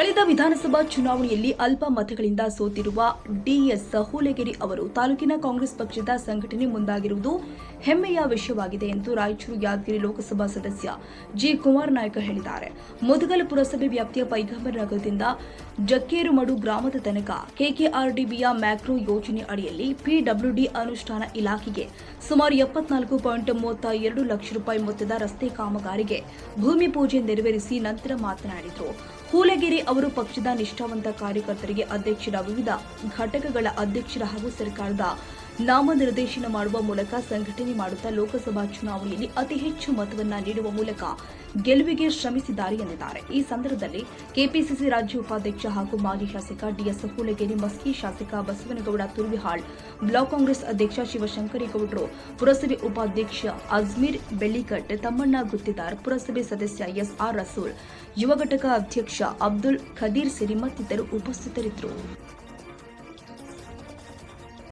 ವಿಧಾನಸಭಾ ಚುನಾವಣೆಯಲ್ಲಿ ಅಲ್ಪ ಮತಗಳಿಂದ ಸೋತಿರುವ ಡಿಎಸ್ ಹೂಲೆಗಿರಿ ಅವರು ತಾಲೂಕಿನ ಕಾಂಗ್ರೆಸ್ ಪಕ್ಷದ ಸಂಘಟನೆ ಮುಂದಾಗಿರುವುದು ಹೆಮ್ಮೆಯ ವಿಷಯವಾಗಿದೆ ಎಂದು ರಾಯಚೂರು ಯಾದಗಿರಿ ಲೋಕಸಭಾ ಸದಸ್ಯ ಜಿ ಕುಮಾರ್ ನಾಯ್ಕ ಹೇಳಿದ್ದಾರೆ. ಮುದಗಲ್ ಪುರಸಭೆ ವ್ಯಾಪ್ತಿಯ ಪೈಗಂಬರ್ ನಗರದಿಂದ ಜಕ್ಕೇರುಮಡು ಗ್ರಾಮದ ತನಕ ಕೆಕೆಆರ್ಡಿಬಿಯ ಮ್ಯಾಕ್ರೋ ಯೋಜನೆ ಅಡಿಯಲ್ಲಿ ಪಿಡಬ್ಲ್ಯೂಡಿ ಅನುಷ್ಠಾನ ಇಲಾಖೆಗೆ ಸುಮಾರು ಎಪ್ಪತ್ನಾಲ್ಕು ಪಾಯಿಂಟ್ ಮೂವತ್ತ ಎರಡು ಲಕ್ಷ ರೂಪಾಯಿ ಮೊತ್ತದ ರಸ್ತೆ ಕಾಮಗಾರಿಗೆ ಭೂಮಿ ಪೂಜೆ ನೆರವೇರಿಸಿ ನಂತರ ಮಾತನಾಡಿದರು. ಹೂಲಗೆರೆ ಅವರು ಪಕ್ಷದ ನಿಷ್ಠಾವಂತ ಕಾರ್ಯಕರ್ತರಿಗೆ ಅಧ್ಯಕ್ಷರ ವಿವಿಧ ಘಟಕಗಳ ಅಧ್ಯಕ್ಷರ ಹಾಗೂ ಸರ್ಕಾರದ ನಾಮನಿರ್ದೇಶನ ಮಾಡುವ ಮೂಲಕ ಸಂಘಟನೆ ಮಾಡುತ್ತಾ ಲೋಕಸಭಾ ಚುನಾವಣೆಯಲ್ಲಿ ಅತಿ ಹೆಚ್ಚು ಮತವನ್ನು ನೀಡುವ ಮೂಲಕ ಗೆಲುವಿಗೆ ಶ್ರಮಿಸಿದ್ದಾರೆ ಎಂದಿದ್ದಾರೆ ಈ ಸಂದರ್ಭದಲ್ಲಿ ಕೆಪಿಸಿಸಿ ರಾಜ್ಯ ಉಪಾಧ್ಯಕ್ಷ ಹಾಗೂ ಮಾಜಿ ಶಾಸಕ ಡಿಎಸ್ ಹೂಲಗೇರಿ ಮಸ್ಕಿ ಶಾಸಕ ಬಸವನಗೌಡ ತುರ್ವಿಹಾಳ್, ಬ್ಲಾಕ್ ಕಾಂಗ್ರೆಸ್ ಅಧ್ಯಕ್ಷ ಶಿವಶಂಕರೇಗೌಡರು, ಪುರಸಭೆ ಉಪಾಧ್ಯಕ್ಷ ಅಜ್ಮೀರ್ ಬೆಳ್ಳಿಕಟ್, ತಮ್ಮಣ್ಣ ಗುತ್ತಿದಾರ್, ಪುರಸಭೆ ಸದಸ್ಯ ಎಸ್ಆರ್ ರಸೂಲ್, ಯುವ ಘಟಕ ಅಧ್ಯಕ್ಷ ಅಬ್ದುಲ್ ಖದೀರ್ ಸಿರಿ ಮತ್ತಿತರರು ಉಪಸ್ಥಿತರಿದ್ದರು.